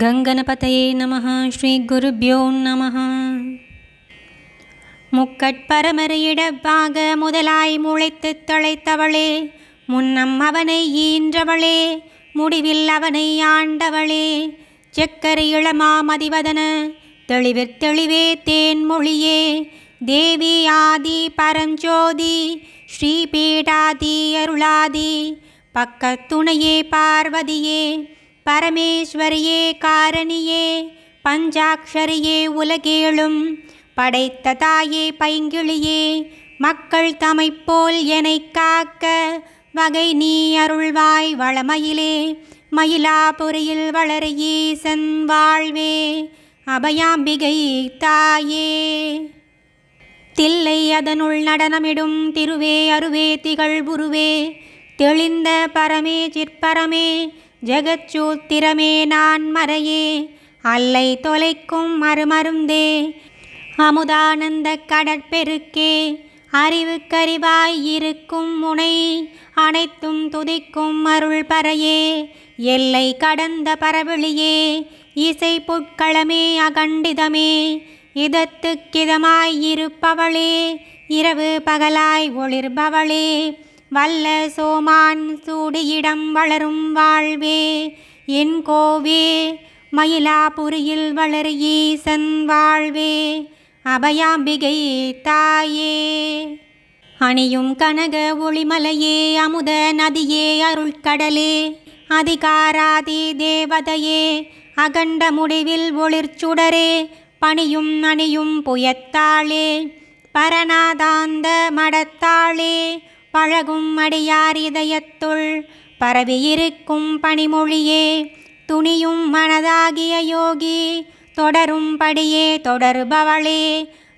கங்கணபதையே நம ஸ்ரீகுருभ्यो நம முக்கட்பரமரையிடப்பாக முதலாய் முளைத்து தொலைத்தவளே முன்னம் அவனை ஈன்றவளே முடிவில் அவனை ஆண்டவளே. செக்கரை இளமாமதிவதன தெளிவிற் தெளிவே தேன்மொழியே. தேவி ஆதி பரஞ்சோதி ஸ்ரீபீடாதி அருளாதி பக்கத்துணையே பார்வதியே. பரமேஸ்வரியே காரணியே பஞ்சாக்ஷரியே உலகேளும் படைத்த தாயே பைங்கிளியே மக்கள் தமைப்போல் என்னை காக்க வகை நீ அருள்வாய் வளமயிலே மயிலாபுரியில் வளர ஈசன் வாழ்வே அபயாம்பிகை தாயே. தில்லை அதனுள் நடனமிடும் திருவே அருவே திகழ் உருவே தெளிந்த பரமே சிற்பரமே ஜெகச்சூத்திரமே நான் மறையே. அல்லை தொலைக்கும் மறுமருந்தே. அமுதானந்த கடற்பெருக்கே. அறிவுக்கறிவாய் இருக்கும் முனை. அனைத்தும் துதிக்கும் அருள் பறையே எல்லை கடந்த பரவெளியே. இசை புட்களமே அகண்டிதமே. இதத்துக்கிதமாய் இருப்பவளே. இரவு பகலாய் ஒளிர்பவளே. வல்ல சோமான் சூடியிடம் வளரும் வாழ்வே என் கோவே மயிலாபுரியில் வளர் ஈசன் வாழ்வே அபயாம்பிகை தாயே. அணியும் கனக ஒளிமலையே அமுத நதியே அருள்கடலே அதிகாராதி தேவதையே அகண்ட முடிவில் ஒளிர்ச்சுடரே பணியும் அணியும் புயத்தாளே பரநாதாந்த மடத்தாளே பழகும் அடியார் இதயத்துள் பரவியிருக்கும் பணிமொழியே துணியும் மனதாகிய யோகி தொடரும்படியே தொடருபவளே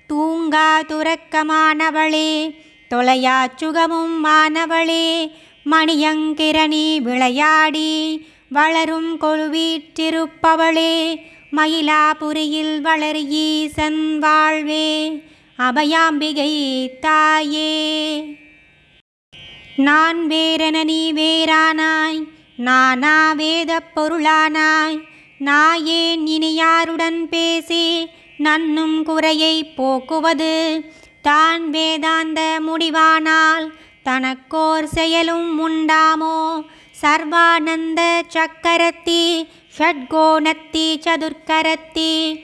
தூங்கா துறக்கமானவளே தொலையா சுகமும் மாணவளே மணியங்கிரணி விளையாடி வளரும் கொழுவீற்றிருப்பவளே மயிலாபுரியில் வளர் ஈசன் வாழ்வே அபயாம்பிகை தாயே. நான் வேறென நீ வேறானாய். நானா வேத பொருளானாய். நாயேன் இனி யாருடன் பேசி? நன்னும் குறையை போக்குவது. தான் வேதாந்த முடிவானால் தனக்கோர் செயலும் உண்டாமோ? சர்வானந்த சக்கரத்தி ஷட்கோணத்தி சதுர்க்கரத்தி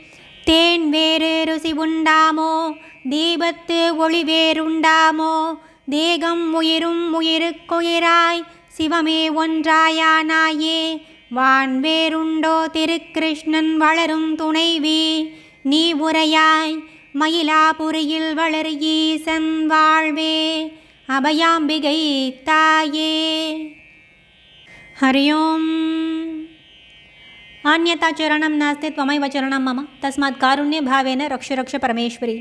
தேன் வேறு ருசி உண்டாமோ? தீபத்து ஒளி வேறுண்டாமோ? தேகம் உயிரும் உயிருக்குயிராய் சிவமே ஒன்றாயானாயே வான் வேறுண்டோ திருக்கிருஷ்ணன் வளரும் துணைவி நீ உரையாய் மயிலாபுரியில் வளர் ஈசன் வாழ்வே அபயாம்பிகை தாயே हरि ओम् अन्यथा चरणं नास्ति त्वमैव चरणं मम तस्मात् कारुण्यभावेन रक्ष रक्ष परमेश्वरी